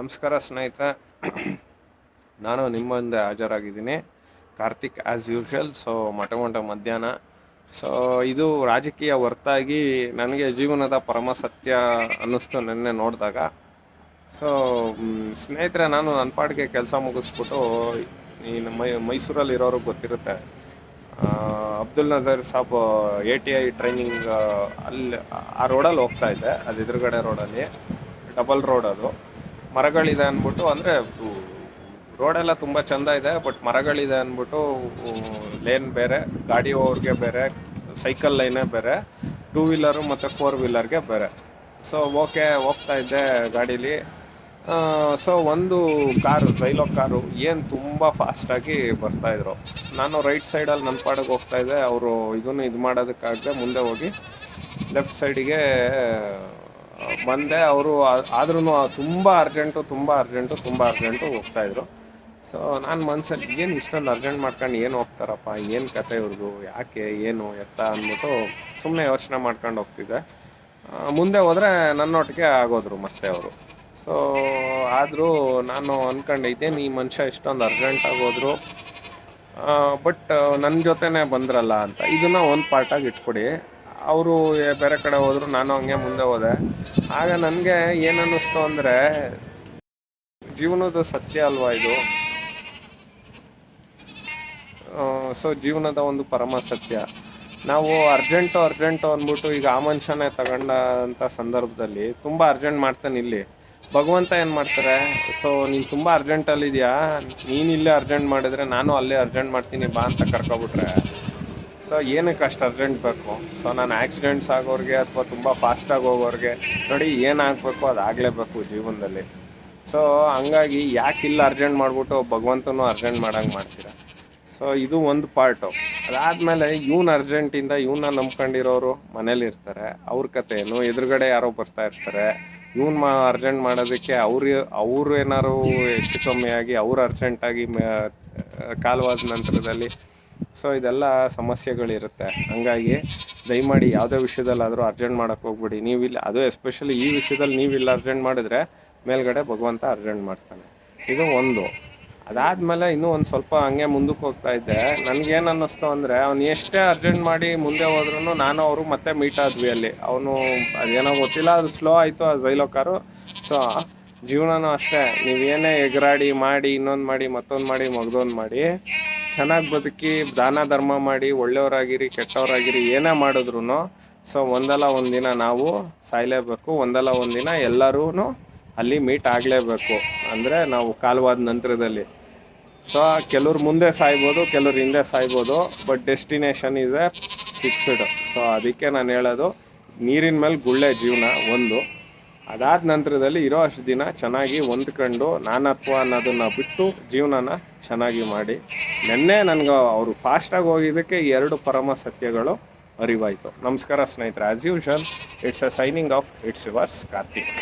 ನಮಸ್ಕಾರ ಸ್ನೇಹಿತರೆ. ನಾನು ನಿಮ್ಮ ಮುಂದೆ ಹಾಜರಾಗಿದ್ದೀನಿ. ಕಾರ್ತಿಕ್ ಆ್ಯಸ್ ಯೂಶುವಲ್ ಸೊ ಮಠ ಮಠ ಮಧ್ಯಾಹ್ನ. ಸೊ ಇದು ರಾಜಕೀಯ ಹೊರತಾಗಿ ನನಗೆ ಜೀವನದ ಪರಮ ಸತ್ಯ ಅನ್ನಿಸ್ತು ನಿನ್ನೆ ನೋಡಿದಾಗ. ಸೊ ಸ್ನೇಹಿತರೆ, ನಾನು ನನ್ನ ಪಾಡಿಗೆ ಕೆಲಸ ಮುಗಿಸ್ಬಿಟ್ಟು ಈ ಮೈ, ಮೈಸೂರಲ್ಲಿ ಇರೋರು ಗೊತ್ತಿರುತ್ತೆ. Abdul Nazar Saab A T I training ಅಲ್ಲಿ ಆ ರೋಡಲ್ಲಿ ಹೋಗ್ತಾ ಇದ್ದೆ. ಅದು ಎದುರುಗಡೆ ರೋಡಲ್ಲಿ ಡಬಲ್ ರೋಡ್ ಅದು. ಮರಗಳಿದೆ ಅಂದ್ಬಿಟ್ಟು, ಅಂದರೆ ರೋಡೆಲ್ಲ ತುಂಬ ಚೆಂದ ಇದೆ, ಬಟ್ ಮರಗಳಿದೆ ಅಂದ್ಬಿಟ್ಟು ಲೇನ್ ಬೇರೆ, ಗಾಡಿ ಹೋಗೋರಿಗೆ ಬೇರೆ ಸೈಕಲ್ ಲೈನೇ ಬೇರೆ ಟೂ ವೀಲರು ಮತ್ತು ಫೋರ್ ವೀಲರ್ಗೆ ಬೇರೆ. ಸೊ ಓಕೆ ಹೋಗ್ತಾ ಇದ್ದೆ ಗಾಡೀಲಿ. ಸೊ ಒಂದು ಕಾರು ರೈಲೋ ಕಾರು, ಏನು ತುಂಬ ಫಾಸ್ಟಾಗಿ ಬರ್ತಾಯಿದ್ರು ನಾನು ರೈಟ್ ಸೈಡಲ್ಲಿ ನನ್ನ ಪಾಡಿಗೆ ಹೋಗ್ತಾ ಇದ್ದೆ, ಅವರು ಇದನ್ನು ಇದು ಮಾಡೋದಕ್ಕಾಗದೆ ಮುಂದೆ ಹೋಗಿ ಲೆಫ್ಟ್ ಸೈಡಿಗೆ ಬಂದೆ, ಅವರು ಆದ್ರೂ ತುಂಬ ಅರ್ಜೆಂಟು ತುಂಬ ಅರ್ಜೆಂಟು ತುಂಬ ಅರ್ಜೆಂಟು ಹೋಗ್ತಾಯಿದ್ರು ಸೊ ನಾನು ಮನ್ಸಲ್ಲಿ ಏನು ಇಷ್ಟೊಂದು ಅರ್ಜೆಂಟ್ ಮಾಡ್ಕೊಂಡು ಏನು ಹೋಗ್ತಾರಪ್ಪ? ಏನು ಕತೆ ಇವ್ರದ್ದು ಯಾಕೆ? ಏನು? ಎತ್ತ ಅಂದ್ಬಿಟ್ಟು ಸುಮ್ಮನೆ ಯೋಚನೆ ಮಾಡ್ಕೊಂಡು ಹೋಗ್ತಿದ್ದೆ. ಮುಂದೆ ಹೋದರೆ ನನ್ನೊಟ್ಟಿಗೆ ಆಗೋದ್ರು ಮತ್ತೆ ಅವರು. ಸೊ ಆದರೂ ನಾನು ಅಂದ್ಕೊಂಡೆ ಇದೇನು ಈ ಮನುಷ್ಯ ಇಷ್ಟೊಂದು ಅರ್ಜೆಂಟ್ ಆಗೋದ್ರು ಬಟ್ ನನ್ನ ಜೊತೆನೇ ಬಂದ್ರಲ್ಲ ಅಂತ. ಇದನ್ನ ಒಂದು ಪಾರ್ಟಾಗಿ ಇಟ್ಕೊಡಿ. ಅವರು ಬೇರೆ ಕಡೆ ಹೋದರು, ನಾನು ಹಂಗೆ ಮುಂದೆ ಹೋದೆ. ಆಗ ನನಗೆ ಏನನ್ನಿಸ್ತು ಅಂದರೆ, ಜೀವನದ ಸತ್ಯ ಅಲ್ವಾ ಇದು? ಸೊ ಜೀವನದ ಒಂದು ಪರಮ ಸತ್ಯ. ನಾವು ಅರ್ಜೆಂಟು ಅರ್ಜೆಂಟು ಅಂದ್ಬಿಟ್ಟು ಈಗ ಆ ಮನುಷ್ಯನೇ ತಗೊಂಡಂಥ ಸಂದರ್ಭದಲ್ಲಿ ತುಂಬ ಅರ್ಜೆಂಟ್ ಮಾಡ್ತಾನೆ ಇಲ್ಲಿ. ಭಗವಂತ ಏನು ಮಾಡ್ತಾರೆ? ಸೊ, ನೀನು ತುಂಬ ಅರ್ಜೆಂಟಲ್ಲಿದೆಯಾ? ನೀನು ಇಲ್ಲೇ ಅರ್ಜೆಂಟ್ ಮಾಡಿದರೆ ನಾನು ಅಲ್ಲೇ ಅರ್ಜೆಂಟ್ ಮಾಡ್ತೀನಿ, ಬಾ ಅಂತ ಕರ್ಕೊಬಿಟ್ರೆ. ಸೊ ಏನಕ್ಕೆ ಅಷ್ಟು ಅರ್ಜೆಂಟ್ ಬೇಕು? ಸೊ ನಾನು ಆಕ್ಸಿಡೆಂಟ್ಸ್ ಆಗೋರಿಗೆ ಅಥವಾ ತುಂಬ ಫಾಸ್ಟಾಗಿ ಹೋಗೋರಿಗೆ ನೋಡಿ ಏನಾಗಬೇಕು ಅದು ಆಗಲೇಬೇಕು ಜೀವನದಲ್ಲಿ. ಸೊ ಹಂಗಾಗಿ ಯಾಕೆ ಇಲ್ಲ ಅರ್ಜೆಂಟ್ ಮಾಡಿಬಿಟ್ಟು ಭಗವಂತನೂ ಅರ್ಜೆಂಟ್ ಮಾಡೋಂಗೆ ಮಾಡ್ತೀರಾ? ಸೊ ಇದು ಒಂದು ಪಾರ್ಟು ಅದಾದಮೇಲೆ ಇವ್ನು ಅರ್ಜೆಂಟಿಂದ ಇವನ್ನ ನಂಬ್ಕೊಂಡಿರೋರು ಮನೇಲಿ ಇರ್ತಾರೆ, ಅವ್ರ ಕತೆ ಏನು ಎದುರುಗಡೆ ಯಾರೋ ಬರ್ತಾ ಇರ್ತಾರೆ. ಇವ್ನು ಮಾ ಅರ್ಜೆಂಟ್ ಮಾಡೋದಕ್ಕೆ ಅವ್ರು ಅವರು ಏನಾದ್ರು ಹೆಚ್ಚು ಕಮ್ಮಿ ಆಗಿ ಅವ್ರು ಅರ್ಜೆಂಟಾಗಿ ಕಾಲವಾದ ನಂತರದಲ್ಲಿ ಸೊ ಇದೆಲ್ಲ ಸಮಸ್ಯೆಗಳಿರುತ್ತೆ. ಹಂಗಾಗಿ ದಯಮಾಡಿ ಯಾವುದೇ ವಿಷಯದಲ್ಲಾದರೂ ಅರ್ಜೆಂಟ್ ಮಾಡೋಕ್ಕೆ ಹೋಗ್ಬಿಡಿ. ಇಲ್ಲಿ, ಅದು ಎಸ್ಪೆಷಲಿ ಈ ವಿಷಯದಲ್ಲಿ ನೀವಿಲ್ಲ ಅರ್ಜೆಂಟ್ ಮಾಡಿದ್ರೆ ಮೇಲ್ಗಡೆ ಭಗವಂತ ಅರ್ಜೆಂಟ್ ಮಾಡ್ತಾನೆ. ಇದು ಒಂದು. ಅದಾದಮೇಲೆ ಇನ್ನೂ ಒಂದು ಸ್ವಲ್ಪ ಹಂಗೆ ಮುಂದಕ್ಕೆ ಹೋಗ್ತಾ ಇದ್ದೆ. ನನಗೇನು ಅನ್ನಿಸ್ತು ಅಂದರೆ ಅವ್ನು ಎಷ್ಟೇ ಅರ್ಜೆಂಟ್ ಮಾಡಿ ಮುಂದೆ ಹೋದ್ರೂ ನಾನು ಅವರು ಮತ್ತೆ ಮೀಟ್ ಆದ್ವಿ ಅಲ್ಲಿ. ಅವನು ಅದೇನೋ ಗೊತ್ತಿಲ್ಲ, ಅದು ಸ್ಲೋ ಆಯಿತು, ಆ ಜೈಲೋ ಕಾರು. ಸೊ ಜೀವನನೂ ಅಷ್ಟೇ. ನೀವೇನೇ ಎಗರಾಡಿ ಮಾಡಿ, ಇನ್ನೊಂದು ಮಾಡಿ, ಮತ್ತೊಂದು ಮಾಡಿ, ಮಗದೊಂದು ಮಾಡಿ. ಚೆನ್ನಾಗಿ ಬದುಕಿ, ದಾನ ಧರ್ಮ ಮಾಡಿ, ಒಳ್ಳೆಯವರಾಗಿರಿ, ಕೆಟ್ಟವರಾಗಿರಿ, ಏನೇ ಮಾಡಿದ್ರು ಸೊ ಒಂದಲ್ಲ ಒಂದಿನ ನಾವು ಸಾಯಲೇಬೇಕು, ಒಂದಲ್ಲ ಒಂದಿನ ಎಲ್ಲರೂ ಅಲ್ಲಿ ಮೀಟ್ ಆಗಲೇಬೇಕು. ಅಂದರೆ ನಾವು ಕಾಲವಾದ ನಂತರದಲ್ಲಿ. ಸೊ ಕೆಲವ್ರು ಮುಂದೆ ಸಾಯ್ಬೋದು, ಕೆಲವ್ರು ಹಿಂದೆ ಸಾಯ್ಬೋದು but destination is a fixed so ಅದಕ್ಕೆ ನಾನು ಹೇಳೋದು, ನೀರಿನ ಮೇಲೆ ಗುಳ್ಳೆ ಜೀವನ ಒಂದು. ಅದಾದ ನಂತರದಲ್ಲಿ ಇರೋ ಅಷ್ಟು ದಿನ ಚೆನ್ನಾಗಿ ಹೊಂದ್ಕೊಂಡು ನಾನತ್ವ ಅನ್ನೋದನ್ನು ಬಿಟ್ಟು ಜೀವನನ ಚೆನ್ನಾಗಿ ಮಾಡಿ. ನಿನ್ನೆ ನನಗೆ ಅವರು ಫಾಸ್ಟಾಗಿ ಹೋಗಿದ್ದಕ್ಕೆ ಎರಡು ಪರಮ ಸತ್ಯಗಳು ಅರಿವಾಯಿತು. ನಮಸ್ಕಾರ ಸ್ನೇಹಿತರೆ as usual it's a signing off it's yours Karthik